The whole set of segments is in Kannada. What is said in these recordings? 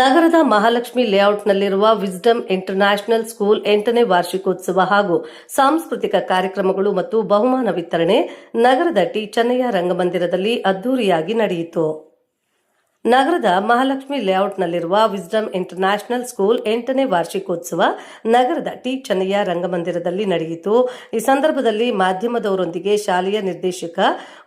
ನಗರದ ಮಹಾಲಕ್ಷ್ಮಿ ಲೇಔಟ್ನಲ್ಲಿರುವ ವಿಸ್ಡಮ್ ಇಂಟರ್ನ್ಯಾಷನಲ್ ಸ್ಕೂಲ್ ಎಂಟನೇ ವಾರ್ಷಿಕೋತ್ಸವ ಹಾಗೂ ಸಾಂಸ್ಕೃತಿಕ ಕಾರ್ಯಕ್ರಮಗಳು ಮತ್ತು ಬಹುಮಾನ ವಿತರಣೆ ನಗರದ ಟಿ. ಚೆನ್ನಯ್ಯ ರಂಗಮಂದಿರದಲ್ಲಿ ಅದ್ದೂರಿಯಾಗಿ ನಡೆಯಿತು. ನಗರದ ಮಹಾಲಕ್ಷ್ಮಿ ಲೇಔಟ್ನಲ್ಲಿರುವ ವಿಸ್ಡಮ್ ಇಂಟರ್ನ್ಯಾಷನಲ್ ಸ್ಕೂಲ್ ಎಂಟನೇ ವಾರ್ಷಿಕೋತ್ಸವ ನಗರದ ಟಿ ಚೆನ್ನಯ್ಯ ರಂಗಮಂದಿರದಲ್ಲಿ ನಡೆಯಿತು. ಈ ಸಂದರ್ಭದಲ್ಲಿ ಮಾಧ್ಯಮದವರೊಂದಿಗೆ ಶಾಲೆಯ ನಿರ್ದೇಶಕ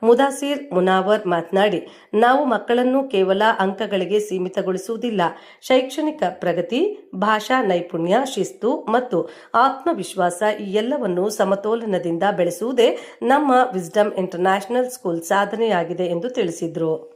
ಮುದಾಸಿರ್ ಮುನಾವರ್ ಮಾತನಾಡಿ, ನಾವು ಮಕ್ಕಳನ್ನು ಕೇವಲ ಅಂಕಗಳಿಗೆ ಸೀಮಿತಗೊಳಿಸುವುದಿಲ್ಲ. ಶೈಕ್ಷಣಿಕ ಪ್ರಗತಿ, ಭಾಷಾ ನೈಪುಣ್ಯ, ಶಿಸ್ತು ಮತ್ತು ಆತ್ಮವಿಶ್ವಾಸ ಈ ಎಲ್ಲವನ್ನು ಸಮತೋಲನದಿಂದ ಬೆಳೆಸುವುದೇ ನಮ್ಮ ವಿಸ್ಡಮ್ ಇಂಟರ್ನ್ಯಾಷನಲ್ ಸ್ಕೂಲ್ ಸಾಧನೆಯಾಗಿದೆ ಎಂದು ತಿಳಿಸಿದರು.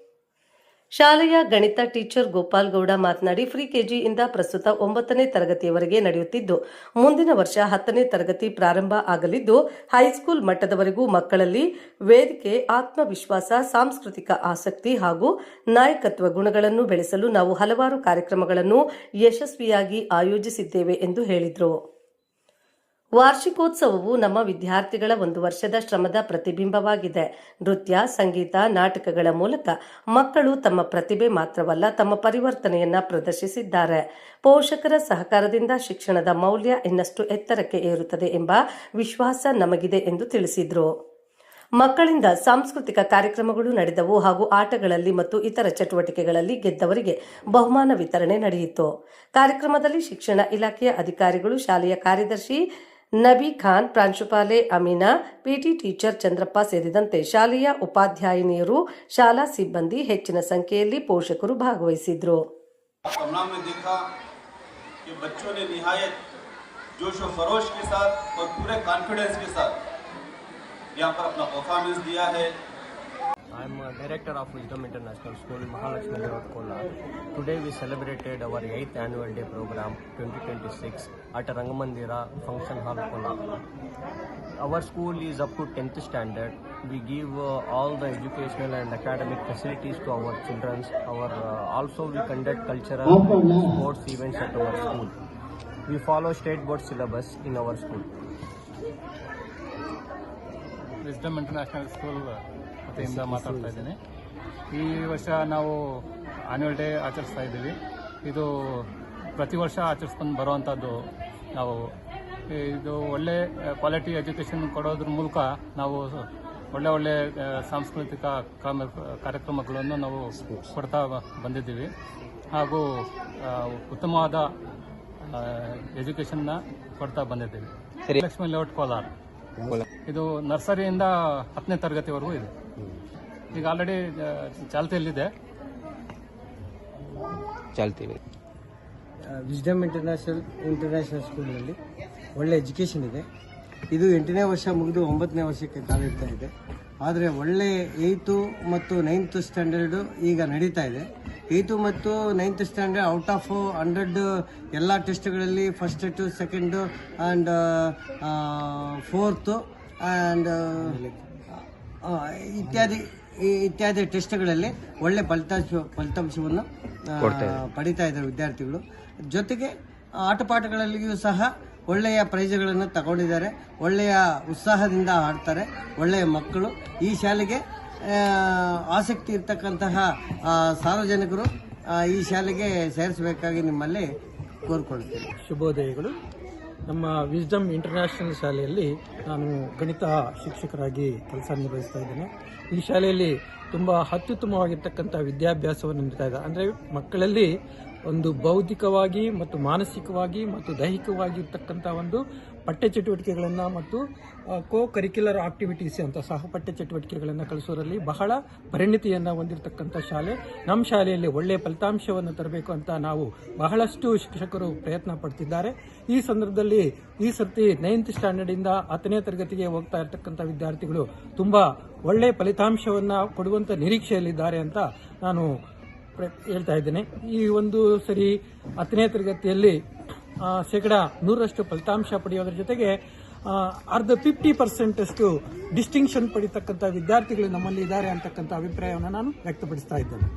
ಶಾಲೆಯ ಗಣಿತ ಟೀಚರ್ ಗೋಪಾಲ್ ಗೌಡ ಮಾತನಾಡಿ, ಫ್ರೀ ಕೆಜಿಯಿಂದ ಪ್ರಸ್ತುತ ಒಂಬತ್ತನೇ ತರಗತಿಯವರೆಗೆ ನಡೆಯುತ್ತಿದ್ದು, ಮುಂದಿನ ವರ್ಷ ಹತ್ತನೇ ತರಗತಿ ಪ್ರಾರಂಭ ಆಗಲಿದ್ದು, ಹೈಸ್ಕೂಲ್ ಮಟ್ಟದವರೆಗೂ ಮಕ್ಕಳಲ್ಲಿ ವೇದಿಕೆ, ಆತ್ಮವಿಶ್ವಾಸ, ಸಾಂಸ್ಕೃತಿಕ ಆಸಕ್ತಿ ಹಾಗೂ ನಾಯಕತ್ವ ಗುಣಗಳನ್ನು ಬೆಳೆಸಲು ನಾವು ಹಲವಾರು ಕಾರ್ಯಕ್ರಮಗಳನ್ನು ಯಶಸ್ವಿಯಾಗಿ ಆಯೋಜಿಸಿದ್ದೇವೆ ಎಂದು ಹೇಳಿದರು. ವಾರ್ಷಿಕೋತ್ಸವವು ನಮ್ಮ ವಿದ್ಯಾರ್ಥಿಗಳ ಒಂದು ವರ್ಷದ ಶ್ರಮದ ಪ್ರತಿಬಿಂಬವಾಗಿದೆ. ನೃತ್ಯ, ಸಂಗೀತ, ನಾಟಕಗಳ ಮೂಲಕ ಮಕ್ಕಳು ತಮ್ಮ ಪ್ರತಿಭೆ ಮಾತ್ರವಲ್ಲ ತಮ್ಮ ಪರಿವರ್ತನೆಯನ್ನ ಪ್ರದರ್ಶಿಸಿದ್ದಾರೆ. ಪೋಷಕರ ಸಹಕಾರದಿಂದ ಶಿಕ್ಷಣದ ಮೌಲ್ಯ ಇನ್ನಷ್ಟು ಎತ್ತರಕ್ಕೆ ಏರುತ್ತದೆ ಎಂಬ ವಿಶ್ವಾಸ ನಮಗಿದೆ ಎಂದು ತಿಳಿಸಿದರು. ಮಕ್ಕಳಿಂದ ಸಾಂಸ್ಕೃತಿಕ ಕಾರ್ಯಕ್ರಮಗಳು ನಡೆದವು ಹಾಗೂ ಆಟಗಳಲ್ಲಿ ಮತ್ತು ಇತರ ಚಟುವಟಿಕೆಗಳಲ್ಲಿ ಗೆದ್ದವರಿಗೆ ಬಹುಮಾನ ವಿತರಣೆ ನಡೆಯಿತು. ಕಾರ್ಯಕ್ರಮದಲ್ಲಿ ಶಿಕ್ಷಣ ಇಲಾಖೆಯ ಅಧಿಕಾರಿಗಳು, ಶಾಲೆಯ ಕಾರ್ಯದರ್ಶಿ ನಬಿ ಖಾನ್ ಪ್ರಾಂಶುಪಾಲೆ ಅಮೀನಾ ಪಿಟಿ ಟೀಚರ್ ಚಂದ್ರಪ್ಪ ಸೇರಿದಂತೆ ಶಾಲೆಯ ಉಪಾಧ್ಯಾಯಿನಿಯರು ಶಾಲಾ ಸಿಬ್ಬಂದಿ ಹೆಚ್ಚಿನ ಸಂಖ್ಯೆಯಲ್ಲಿ ಪೋಷಕರು ಭಾಗವಹಿಸಿದ್ರು I'm a director of Wisdom International School, Mahalakshmi Road, Kola. Today we celebrated our 8th annual day program 2026 at Rangamandira function hall our school is up to tenth standard we give all the educational and academic facilities to our childrens our also we conduct cultural sports events at our school we follow state board syllabus in our school wisdom international school ಇಂದ ಮಾತಾಡ್ತಾ ಇದ್ದೀನಿ. ಈ ವರ್ಷ ನಾವು ಆ್ಯನ್ಯುವಲ್ ಡೇ ಆಚರಿಸ್ತಾ ಇದ್ದೀವಿ. ಇದು ಪ್ರತಿ ವರ್ಷ ಆಚರಿಸ್ಕೊಂಡು ಬರುವಂಥದ್ದು ನಾವು ಇದು ಒಳ್ಳೆ ಕ್ವಾಲಿಟಿ ಎಜುಕೇಷನ್ ಕೊಡೋದ್ರ ಮೂಲಕ ನಾವು ಒಳ್ಳೆ ಒಳ್ಳೆ ಸಾಂಸ್ಕೃತಿಕ ಕಾರ್ಯಕ್ರಮಗಳನ್ನು ನಾವು ಕೊಡ್ತಾ ಬಂದಿದ್ದೀವಿ. ಹಾಗೂ ಉತ್ತಮವಾದ ಎಜುಕೇಷನ್ನ ಕೊಡ್ತಾ ಬಂದಿದ್ದೀವಿ. ಲಕ್ಷ್ಮಿ ಲೇಔಟ್ ಕೋಲಾರ್. ಇದು ನರ್ಸರಿಯಿಂದ ಹತ್ತನೇ ತರಗತಿವರೆಗೂ ಇದೆ. ಈಗ ಆಲ್ರೆಡಿ ಚಾಲ್ತಿಯಲ್ಲಿದೆ. ಚಾಲ್ತೀವಿ ವಿಸ್ಡಮ್ ಇಂಟರ್ನ್ಯಾಷನಲ್ ಇಂಟರ್ನ್ಯಾಷನಲ್ ಸ್ಕೂಲ್ನಲ್ಲಿ ಒಳ್ಳೆ ಎಜುಕೇಷನ್ ಇದೆ. ಇದು ಎಂಟನೇ ವರ್ಷ ಮುಗಿದು ಒಂಬತ್ತನೇ ವರ್ಷಕ್ಕೆ ಕಾಲಿಡ್ತಾ ಇದೆ. ಆದರೆ ಒಳ್ಳೆ ಏಯ್ತು ಮತ್ತು ನೈನ್ತ್ ಸ್ಟ್ಯಾಂಡರ್ಡು ಈಗ ನಡೀತಾ ಇದೆ. ಏಯ್ತು ಮತ್ತು ninth standard out of hundred ಎಲ್ಲ ಟೆಸ್ಟ್ಗಳಲ್ಲಿ first to second and fourth and ಇತ್ಯಾದಿ ಇತ್ಯಾದಿ ಟೆಸ್ಟ್ಗಳಲ್ಲಿ ಒಳ್ಳೆ ಫಲಿತಾಂಶ, ಫಲಿತಾಂಶವನ್ನು ಪಡಿತಾ ಇದ್ದಾರೆ ವಿದ್ಯಾರ್ಥಿಗಳು. ಜೊತೆಗೆ ಆಟಪಾಠಗಳಲ್ಲಿಯೂ ಸಹ ಒಳ್ಳೆಯ ಪ್ರೈಜ್ಗಳನ್ನು ತಗೊಂಡಿದ್ದಾರೆ. ಒಳ್ಳೆಯ ಉತ್ಸಾಹದಿಂದ ಆಡ್ತಾರೆ. ಒಳ್ಳೆಯ ಮಕ್ಕಳು. ಈ ಶಾಲೆಗೆ ಆಸಕ್ತಿ ಇರ್ತಕ್ಕಂತಹ ಸಾರ್ವಜನಿಕರು ಈ ಶಾಲೆಗೆ ಸೇರಿಸಬೇಕಾಗಿ ನಿಮ್ಮಲ್ಲಿ ಕೋರ್ಕೊಳ್ತೀನಿ. ಶುಭೋದಯಗಳು. ನಮ್ಮ ವಿಸ್ಡಮ್ ಇಂಟರ್ನ್ಯಾಷನಲ್ ಶಾಲೆಯಲ್ಲಿ ನಾನು ಗಣಿತ ಶಿಕ್ಷಕರಾಗಿ ಕೆಲಸ ನಿರ್ವಹಿಸ್ತಾ ಇದ್ದೇನೆ. ಈ ಶಾಲೆಯಲ್ಲಿ ತುಂಬ ಅತ್ಯುತ್ತಮವಾಗಿರ್ತಕ್ಕಂಥ ವಿದ್ಯಾಭ್ಯಾಸವನ್ನು ನೀಡ್ತಾ ಇದೆ ಅಂದರೆ ಮಕ್ಕಳಲ್ಲಿ ಒಂದು ಬೌದ್ಧಿಕವಾಗಿ ಮತ್ತು ಮಾನಸಿಕವಾಗಿ ಮತ್ತು ದೈಹಿಕವಾಗಿ ಇರ್ತಕ್ಕಂಥ ಒಂದು ಪಠ್ಯ ಚಟುವಟಿಕೆಗಳನ್ನು ಮತ್ತು ಕೋ ಕರಿಕ್ಯುಲರ್ ಆಕ್ಟಿವಿಟೀಸ್ ಅಂತ ಸಹ ಪಠ್ಯ ಚಟುವಟಿಕೆಗಳನ್ನು ಕಲಿಸೋರಲ್ಲಿ ಬಹಳ ಪರಿಣಿತಿಯನ್ನು ಹೊಂದಿರತಕ್ಕಂಥ ಶಾಲೆ. ನಮ್ಮ ಶಾಲೆಯಲ್ಲಿ ಒಳ್ಳೆಯ ಫಲಿತಾಂಶವನ್ನು ತರಬೇಕು ಅಂತ ನಾವು ಬಹಳಷ್ಟು ಶಿಕ್ಷಕರು ಪ್ರಯತ್ನ ಪಡ್ತಿದ್ದಾರೆ. ಈ ಸಂದರ್ಭದಲ್ಲಿ ಈ ಸರ್ತಿ ನೈನ್ತ್ ಸ್ಟ್ಯಾಂಡರ್ಡಿಂದ ಹತ್ತನೇ ತರಗತಿಗೆ ಹೋಗ್ತಾ ಇರತಕ್ಕಂಥ ವಿದ್ಯಾರ್ಥಿಗಳು ತುಂಬ ಒಳ್ಳೆಯ ಫಲಿತಾಂಶವನ್ನು ಕೊಡುವಂಥ ನಿರೀಕ್ಷೆಯಲ್ಲಿದ್ದಾರೆ ಅಂತ ನಾನು ಹೇಳ್ತಾ ಇದ್ದೇನೆ. ಈ ಒಂದು ಸರಿ ಹತ್ತನೇ ತರಗತಿಯಲ್ಲಿ ಶೇಕಡ ನೂರಷ್ಟು ಫಲಿತಾಂಶ ಪಡೆಯೋದ್ರ ಜೊತೆಗೆ ಅರ್ಧ ಫಿಫ್ಟಿ ಪರ್ಸೆಂಟ್ ಅಷ್ಟು ಡಿಸ್ಟಿಂಕ್ಷನ್ ಪಡಿತಕ್ಕಂಥ ವಿದ್ಯಾರ್ಥಿಗಳು ನಮ್ಮಲ್ಲಿ ಇದ್ದಾರೆ ಅಂತಕ್ಕಂಥ ಅಭಿಪ್ರಾಯವನ್ನು ನಾನು ವ್ಯಕ್ತಪಡಿಸ್ತಾ ಇದ್ದೇನೆ.